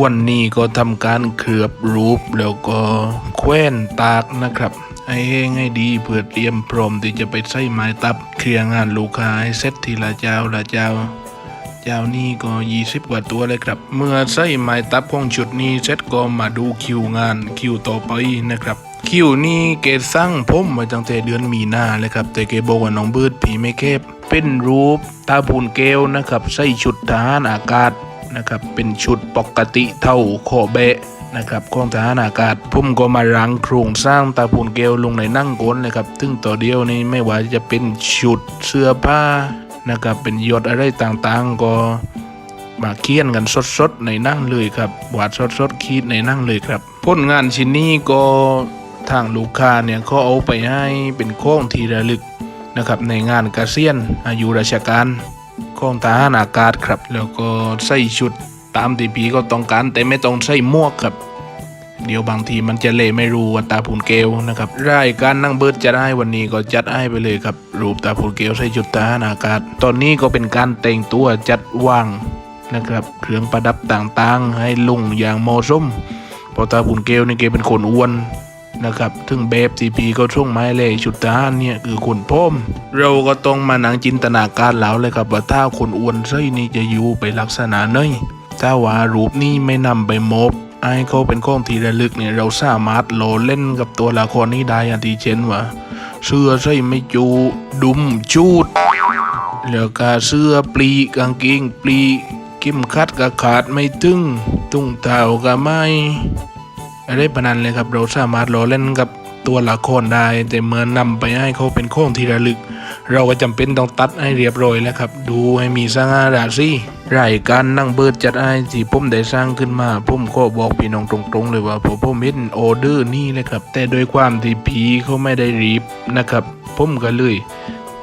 วันนี้ก็ทำการเคลือบรูปแล้วก็แขวนตากนะครับให้งให้ดีเพื่อเตรียมพร้อมที่จะไปใส่ไม้ตับ เคลียร์งานลูกค้าให้เสร็จทีละเจ้าละเจ้า เจ้านี่ก็20กว่าตัวเลยครับ เมื่อใส่ไม้ตับของชุดนี้เสร็จก็มาดูคิวงานคิวต่อไปนะครับ คิวนี้เกดสร้างผมมาตั้งแต่เดือนมีนาเลยครับ แต่เกบอกว่าน้องบืดผีไม่เก็บเป็นรูปตาพูนเกลนะครับ ใส่ชุดทหารอากาศ นะครับเป็นชุดปกติเท่าโคเบะนะครับของทหารอากาศผมก็มารังโครงสร้างตาพูนเกลลงในนั่งก้นเลยครับซึ่งต่อเดียวนี้ไม่ว่าจะเป็นชุดเสื้อผ้านะครับเป็นยศอะไรต่างๆ ก็มาเคียนกันสดๆในนั่งเลยครับวาดสดๆคีดในนั่งเลยครับผลงานชิ้นนี้ก็ทางลูกค้าเนี่ยเขาเอาไปให้เป็นโค้งทีระลึกนะครับในงานเกษียณอายุราชการ ของทหารอากาศครับ แล้วก็ใส่ชุดตามที่พีก็ต้องการแต่ไม่ต้องใส่หมวกครับ เดี๋ยวบางทีมันจะเละไม่รู้ว่าตาพูนเกลนะครับรายการนั่งเบิร์ดจะได้วันนี้ก็จัดให้ไปเลยครับ รูปตาพูนเกลใส่ชุดทหารอากาศ ตอนนี้ก็เป็นการแต่งตัวจัดวางนะครับเครื่องประดับต่างๆ ให้ลุงอย่างเหมอสมเพอตาบุญเกลนี่เกเป็นคนอ้วน นะครับถึงแบบทีพีก็ช่วงไม้เลยชุดทหารเนี่ยคือคนพ้มเราก็ต้องมานังจินตนาการแล้วเลยครับว่าถ้าคนอ้วนไส้นี่จะอยู่ไปลักษณะไหนถ้าว่ารูปนี้ไม่นำไปมบไอ้เขาเป็นข้องทีระลึกเนี่ยเราสามารถโลเล่นกับตัวละครนี้ได้อย่างที่เช่นว่าเสื้อไส้ไม่จูดุมจูดแล้วก็เสื้อปลีกางเกงปลีเข็มขัดก็ขาดไม่ตึงตุ้งเท้าก็ไม่ อะไรปะนั้นเลยครับ เราสามารถล้อเล่นกับตัวละครได้ แต่เมื่อนำไปให้เขาเป็นโค้งที่ระลึก เราก็จำเป็นต้องตัดให้เรียบร้อยแล้วครับ ดูให้มีสง่าราศีรายการนั่งเบิดจัดให้ที่ผมได้สร้างขึ้นมาผมก็บอกพี่น้องตรงๆ เลยว่าผมผมเห็นออเดอร์นี่เลยครับ แต่โดยความที่ผีเขาไม่ได้รีบนะครับ ผมก็เลย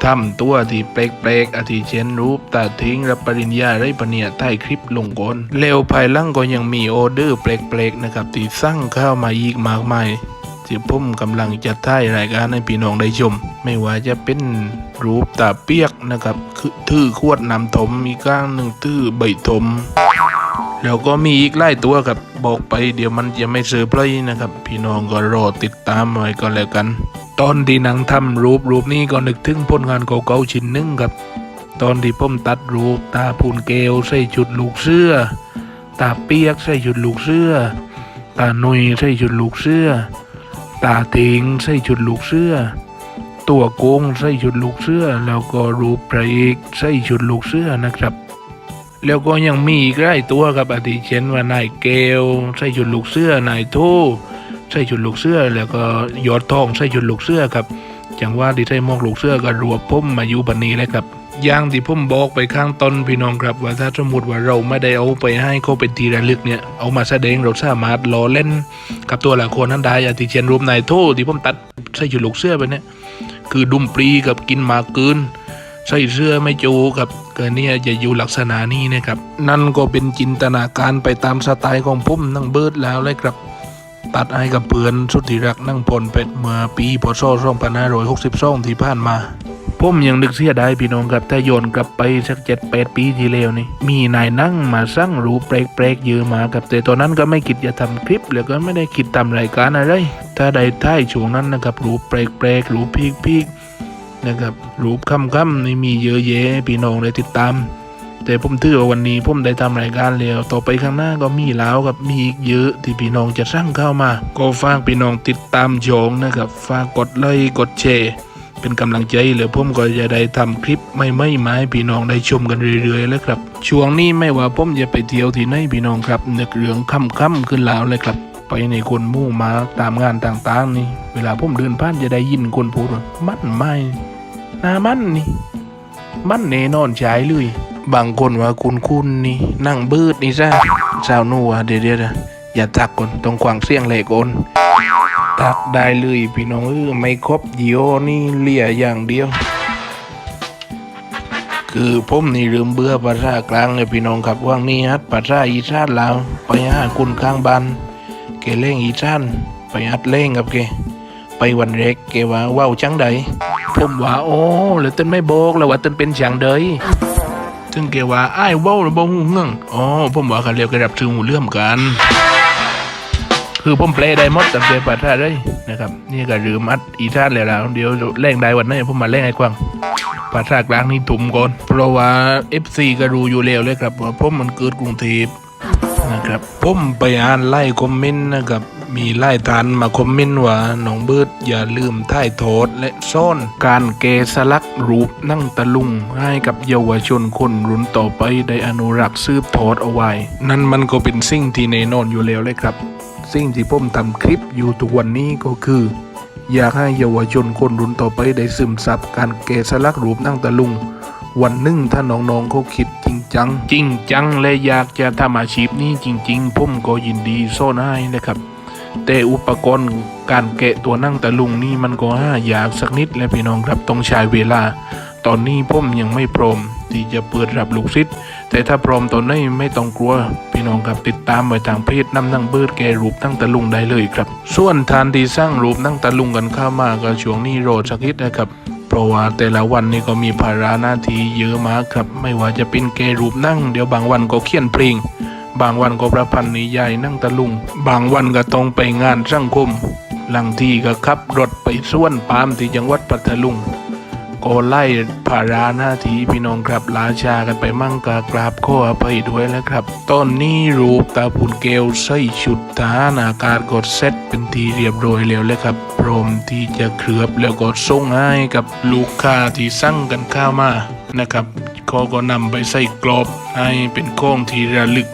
ทำตัวที่แปลกๆอาทิเช่นรูปตัดทิ้งรับปริญญาไรปะเนียใต้คลิปลงก่อนแล้วภายหลังก็ยังมีออเดอร์แปลกๆนะครับที่สั่งเข้ามาอีกมากมายที่ผมกำลังจะถ่ายรายการให้พี่น้องได้ชม ไม่ว่าจะเป็นรูปตาเปียกนะครับคือทื่อขวดน้ำถมอีก้างหนึ่งทื่อใบถมแล้วก็มีอีกหลายตัวครับบอกไปเดี๋ยวมันจะไม่เซอร์ไพรส์นะครับ พี่น้องก็รอติดตามไว้ก็แล้วกัน ตอนที่หนังทำรูปรูปนี้ก็นึกถึงผลงานเก่าๆชิ้นหนึ่งครับ ตอนที่ผมตัดรูปตาพูนเกลใส่ชุดลูกเสื้อ ตาเปียกใส่ชุดลูกเสื้อ ตาหนุยใส่ชุดลูกเสื้อ ตาเทงใส่ชุดลูกเสื้อ ตัวโกงใส่ชุดลูกเสื้อ แล้วก็รูปพระเอกใส่ชุดลูกเสื้อนะครับ แล้วก็ยังมีอีกหลายตัวครับอาทิเช่นว่านายเกลใส่ชุดลูกเสื้อนายโท ใส่ชุดลูกเสื้อ แล้วก็ยอดทองใส่ชุดลูกเสื้อครับจังว่าที่ใส่หมวกลูกเสื้อก็รวบผมมาอยู่บันนี้เลยครับอย่างที่ผมบอกไปข้างต้นพี่น้องครับว่าถ้าสมมติว่าเราไม่ได้เอาไปให้เขาเป็นทีระลึกเนี่ยเอามาแสดงเราสามารถล้อเล่น กับตัวละครนั้นได้อาทิเช่นรูปนายโทษที่ผมตัดใส่ชุดลูกเสื้อไปเนี่ยคือดุมปรีกับกินหมากเกินใส่เสื้อไม่จูกับเกินเนี่ยจะอยู่ลักษณะนี้นะครับ นั่นก็เป็นจินตนาการไปตามสไตล์ของผมนั่งเบิดแล้วเลยครับ ตัดให้กับเพื่อนสุดที่รักนั่งพลเป็ดเมื่อปีพศ2562ที่ผ่านมาผมยังนึกเสียดายพี่น้องครับถ้าโยนกลับไปสักเจ็ดแปดปีที่แล้วนี่ มีนายนั่งมาสร้างรูปแปลกๆเยอะมากับแต่ตอนนั้นก็ไม่คิดจะทำคลิป แล้วก็ไม่ได้คิดทำรายการอะไร ถ้าได้ท้ายช่วงนั้นนะครับรูปแปลกๆรูปพีกๆนะครับรูปค่ำๆนี่มีเยอะแยะพี่น้องได้ติดตาม แต่ผมถือว่าวันนี้ผมได้ทำรายการแล้วต่อไปข้างหน้าก็มีแล้วกับมีอีกเยอะที่พี่น้องจะสร้างเข้ามา ก็ฝากพี่น้องติดตามชมนะครับฝากกดไลค์กดแชร์เป็นกำลังใจเหลือผมก็จะได้ทำคลิปไม่ไม่ๆมาให้พี่น้องได้ชมกันเรื่อยๆแล้วครับ ช่วงนี้ไม่ว่าผมจะไปเที่ยวที่ไหนพี่น้องครับนึกเรื่องค่ำๆขึ้นแล้วเลยครับ ไปในคนมู่มาตามงานต่างๆ นี่ เวลาผมเดินผ่านจะได้ยินคนพูดว่ามันไม่นามันนี่ มันแน่นอนใช้เลย บางคนว่าคุณคุณนี่นั่งบืดนี่ซะสาวนัวเดี๋ยวเดี๋ยวอย่าทักก่อนต้องขวางเสียงแหลกก่อนทักได้เลยพี่น้องเออไม่ครบยีโอนี่เลี่ยอย่างเดียว คือผมนี่ลืมเบื่อภาษากลางเลยพี่น้องครับว่างนี้ฮัดภาษาอีสานลาวไปหาคุณข้างบ้านแกเล่งอีสานไปฮัดเล่งกับแกไปวันเร็กแกว่าว้าวจังใดผมว่าโอ้แล้วต้นไม่บอกแล้วว่าต้นเป็นจังใด ซึ่งแกว่าอ้ายเว้าแล้วบ่ฮู้เรื่องอ๋อผมว่าเขาเรียกกันรับซื้อหูเลื่อมกัน คือผมแปลได้หมดตั้งแต่ภาษาเลยนะครับ นี่ก็ลืมอัดอีท่านแล้วล่ะเดี๋ยวแรงได้วันนั้นผมมาแรงไอ้กวางภาษากลางนี่ถุ่มก่อน เพราะว่า FC ก็รู้อยู่แล้วเลยครับว่าผมมันเกิดกรุงเทพนะครับผมไปอ่านไล่คอมเมนต์นะครับ มีไล่ทานมาคอมเมนต์ว่าน้องเบิร์ดอย่าลืมถ่ายโทษและซ่อนการเกสลักรูปนั่งตะลุง ให้กับเยาวชนคนรุ่นต่อไปได้อนุรักษ์ซืบทอดเอาไว้ นั่นมันก็เป็นสิ่งที่แน่นอนอยู่แล้วเลยครับ สิ่งที่ผมทำคลิปอยู่ทุกวันนี้ก็คือ อยากให้เยาวชนคนรุ่นต่อไปได้ซึมซับการแกสลักรูปนั่งตะลุงวันหนึ่งถ้าน้องๆเขาคิดจริงจัง จริงจังและอยากจะทำอาชีพนี้จริง ๆ ผมก็ยินดีโซ่ให้นะครับ แต่อุปกรณ์การแกะตัวนั่งตะลุงนี่มันก็ห้ายากสักนิดและพี่น้องครับต้องใช้เวลา ตอนนี้ผมยังไม่พร้อมที่จะเปิดรับลูกศิษย์แต่ถ้าพร้อมตอนนี้ไม่ต้องกลัว พี่น้องครับติดตามไว้ทางเพจน้ำนั่งเบิดแกรูปนั่งตะลุงได้เลยครับ ส่วนทานที่สร้างรูปนั่งตะลุงกันข้ามาก็ช่วงนี้โรดสักนิดนะครับเพราะว่าแต่ละวันนี่ก็มีภาระหน้าที่เยอะมากครับ ไม่ว่าจะเป็นแกรูปนั่ง เดี๋ยวบางวันก็เขียนเพลง บางวันก็ประพันธ์นิยายนั่งตะลุง บางวันก็ต้องไปงานสังคมหลังที่ก็ขับรถไปส่วนปามที่จังหวัดพัทลุงก็ไล่ภาราหน้าที่พี่น้องครับลาชากันไปมั่งกากราบข้ออภัยด้วยแล้วครับ ตอนนี้รูปตาพุนเกลใส่ชุดทหารอากาศกดเซตเป็นทีเรียบร้อยแล้วเลยครับ พร้อมที่จะเคลือบแล้วก็ส่งให้กับลูกค้าที่สั่งกันข้าวมานะครับเขาก็นำไปใส่กรอบให้เป็นของที่ระลึก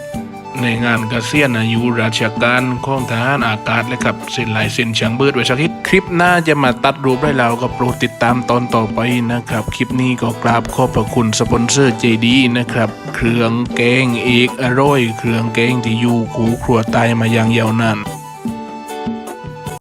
ในงานกเกษียณอายุราชการของทหารอากาศและครับเส้นลายเส้นช่างเบิดไว้ชักคิดคลิปหน้าจะมาตัดรูปได้เราก็โปรดติดตามตอนต่อไปนะครับ คลิปนี้ก็กราบขอบพระคุณสปอนเซอร์เจดีนะครับ เครื่องแกงเอกอร่อย เครื่องแกงที่อยู่คูครัวไตายมาอย่างยาวนาน